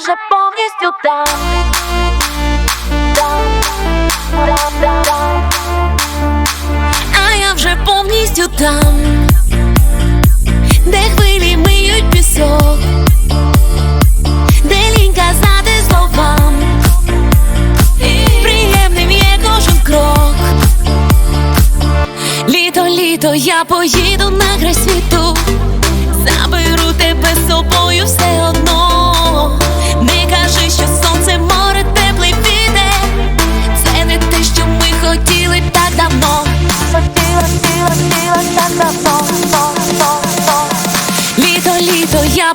вже повністю там. А я вже повністю там, де хвилі миють пісок, де лінь казати словам, приємним є кожен крок. Літо, літо, я поїду на край світу, літо,